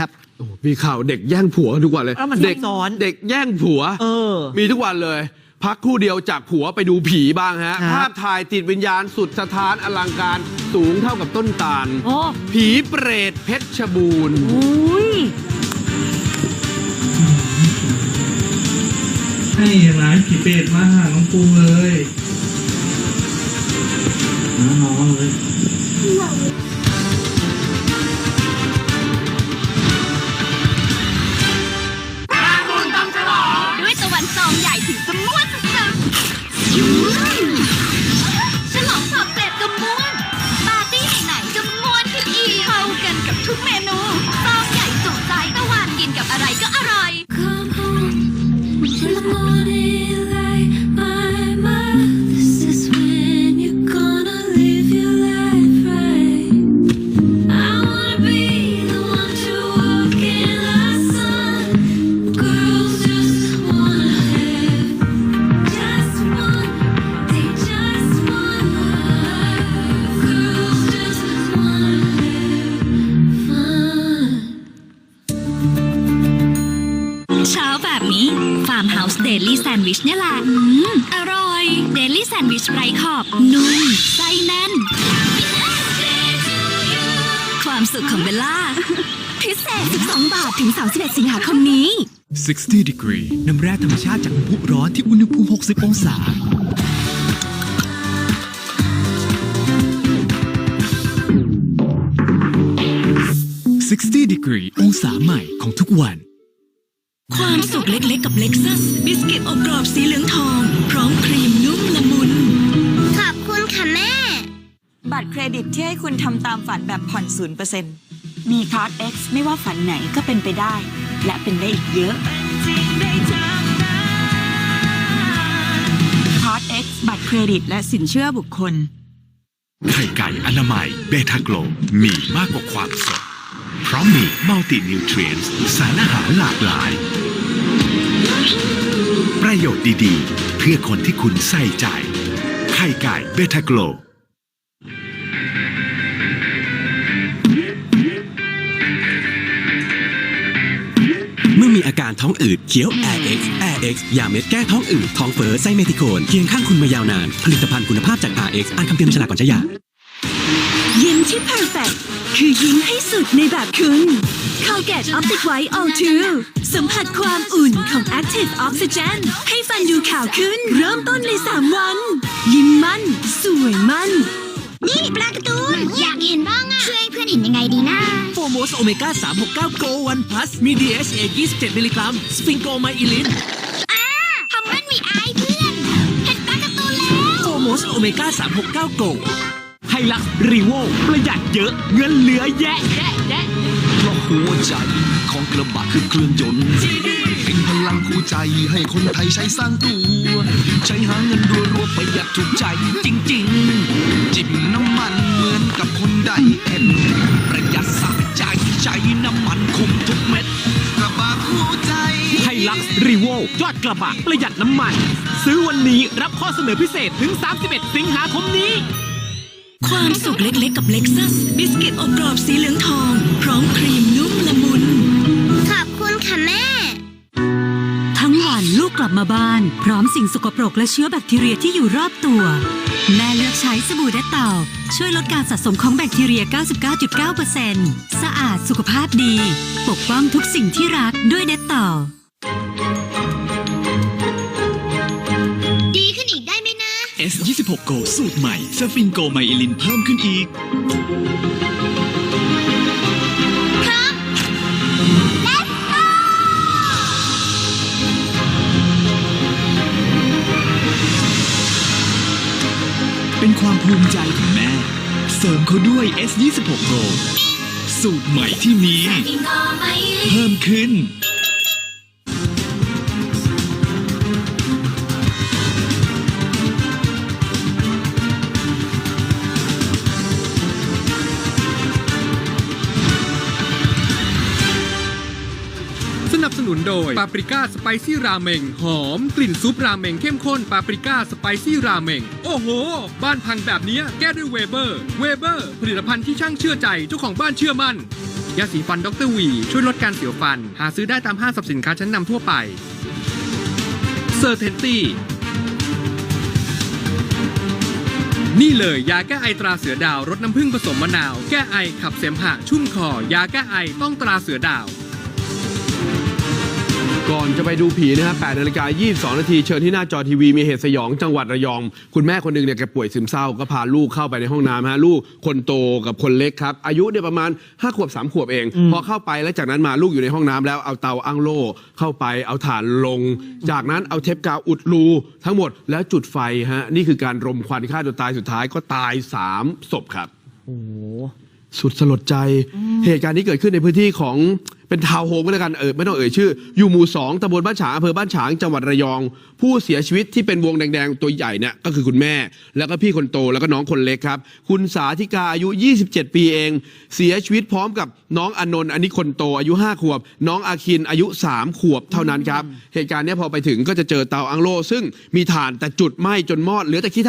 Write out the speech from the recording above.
ครับ โอ้มีข่าวเด็กแย่งผัวทุกวันเลยเอ้ามันเด็กซับซ้อน เด็กแย่งผัว เออ มีทุกวันเลย พักครู่เดียวจากผัวไปดูผีบ้างฮะ ครับ ภาพถ่ายติดวิญญาณสุดสถานอลังการสูงเท่ากับต้นตาล โอ้ผีเปรตเพชรบูรณ์ อุ้ย ให้ร้านผีเปรตมาหาน้องปูเลย House Daily Sandwich เนี่ยแหละอืมอร่อย Daily Sandwich ไร้ขอบ นุ่มไส้แน่น ความสุขของเบลล่า พิเศษ 12 บาทถึง 31 สิงหาคมนี้ 60 degree น้ำแร่ธรรมชาติจากน้ำพุร้อนที่อุณหภูมิ 60 องศา 60 degree องศาใหม่ของทุกวัน ความสุขเล็กๆ กับเล็กซัสบิสกิตอบกรอบสีเหลืองทอง พร้อมครีมนุ่มละมุน ขอบคุณค่ะแม่ บัตรเครดิตที่ให้คุณทำตามฝันแบบผ่อนศูนย์เปอร์เซ็นต์มีคาร์ด X ไม่ว่าฝันไหนก็เป็นไปได้ และเป็นได้อีกเยอะคาร์ด X บัตรเครดิตและสินเชื่อบุคคล ไข่ไก่อนามัยเบทาโกลมีมากกว่าความสด เพราะมีมัลตินิวทรีนส์สารอาหารหลากหลาย ประโยชน์ดีๆ เพื่อคนที่คุณใส่ใจ ไข่ไก่เบทาโกลเมื่อมีอาการท้องอืดเคี้ยว Air X Air X ยาเม็ดแก้ท้องอืดท้องเฟ้อไส้เมทิโคนเคียงข้างคุณมายาวนาน ผลิตภัณฑ์คุณภาพจาก RX อ่านคำเตือนในฉลากก่อนใช้ยา ยิ้มที่ perfect คือยิ้มให้สุดในแบบคุณ Colgate Optic White All 2สัมผัสความอุ่นของ Active Oxygen ให้ฟันดูขาวขึ้น เริ่มต้นใน 3 วัน ยิ้มมั่น สวยมั่น นี่ปลาการ์ตูนอยากเห็นบ้างอะช่วยเพื่อนเห็นยังไงดีนะโฟโมสโอเมก้า369 Go One Plus มี DHA 27 มิลลิกรัม สฟิงโกไมอิลินทำมันมีอายเพื่อน เห็นปลาการ์ตูนแล้วโฟโมสโอเมก้า369 Go ไฮ ลักรีโวประหยัดเยอะเงินเหลือแยะแยะแยะเพราะหัวใจของกระบะคือเครื่องยนต์เป็นพลังคู่ใจให้คนไทยใช้สร้างตัว ใช้หาเงินรัวๆประหยัดถูกใจจริง ๆ จิบน้ำมันเหมือนกับคนไดเอ็นประหยัดสะใจใช้น้ำมันคุ้มทุกเม็ดกระบะคู่ใจไฮลักรีโวยอดกระบะประหยัดน้ำมัน ซื้อวันนี้รับข้อเสนอพิเศษถึง 31 สิงหาคมนี้ ความสุขเล็กๆกับ Lexus บิสกิตอบกรอบสีเหลืองทอง พร้อมครีมนุ่มละมุน ขอบคุณค่ะแม่ ทั้งวันลูกกลับมาบ้าน พร้อมสิ่งสกปรกและเชื้อแบคทีเรียที่อยู่รอบตัว แม่เลือกใช้สบู่เดตเต่า ช่วยลดการสะสมของแบคทีเรีย 99.9%สะอาดสุขภาพดี ปกป้องทุกสิ่งที่รักด้วยเดตเต่า S26 Go สูตรใหม่ซฟิงโกไมอิลินเพิ่มขึ้นอีกเป็นความภูมิใจของแม่ เสริมเขาด้วย S26 Go สูตรใหม่ที่มี เพิ่มขึ้น โดยปาปริก้าสไปซี่ราเมงหอม กลิ่นซุปราเมงเข้มข้นปาปริก้าสไปซี่ราเมงโอ้โห บ้านพังแบบนี้แก้ด้วยเวเบอร์เวเบอร์ผลิตภัณฑ์ที่ช่างเชื่อใจเจ้าของบ้านเชื่อมั่นยาสีฟันดรวี ช่วยลดการเสียวฟัน หาซื้อได้ตามห้างสรรพสินค้าชั้นนำทั่วไปเซอร์เทนตี้นี่เลยยาแก้ไอตราเสือดาวรสน้ำผึ้งผสมมะนาว แก้ไอขับเสมหะชุ่มคอ ยาแก้ไอต้องตราเสือดาว ก่อนจะไปดูผีนะฮะ8นาฬิกา22 นาที เชิญที่หน้าจอทีวีมีเหตุสยองจังหวัดระยอง คุณแม่คนหนึ่งเนี่ยแกป่วยซึมเศร้าก็พาลูกเข้าไปในห้องน้ำฮะลูกคนโตกับคนเล็กครับ อายุเนี่ยประมาณ 5 ขวบ 3 ขวบเอง พอเข้าไปแล้วจากนั้นมาลูกอยู่ในห้องน้ำแล้วเอาเตาอั้งโล่เข้าไปเอาถ่านลง จากนั้นเอาเทปกาวอุดรูทั้งหมดแล้วจุดไฟฮะนี่คือการรมควันฆ่าตัวตายสุดท้ายก็ตายสามศพครับสุดสลดใจ เหตุการณ์นี้เกิดขึ้นในพื้นที่ของ เป็นทาวน์โฮมก็แล้วกันเออไม่ต้องเอ่ยชื่อ อยู่หมู่สองตำบลบ้านฉางอำเภอบ้านฉางจังหวัดระยอง ผู้เสียชีวิตที่เป็นวงแดงๆตัวใหญ่เนี่ยก็คือคุณแม่ แล้วก็พี่คนโตแล้วก็น้องคนเล็กครับ คุณสาธิกาอายุ 27 ปีเอง เสียชีวิตพร้อมกับน้องอนนท์อันนี้คนโตอายุ 5 ขวบ น้องอาคินอายุ 3 ขวบเท่านั้นครับเหตุการณ์เนี้ยพอไปถึงก็จะเจอเตาอังโล ซึ่งมีถ่านแต่จุดไหม้จนมอดเหลือแต่ขี้เถ้า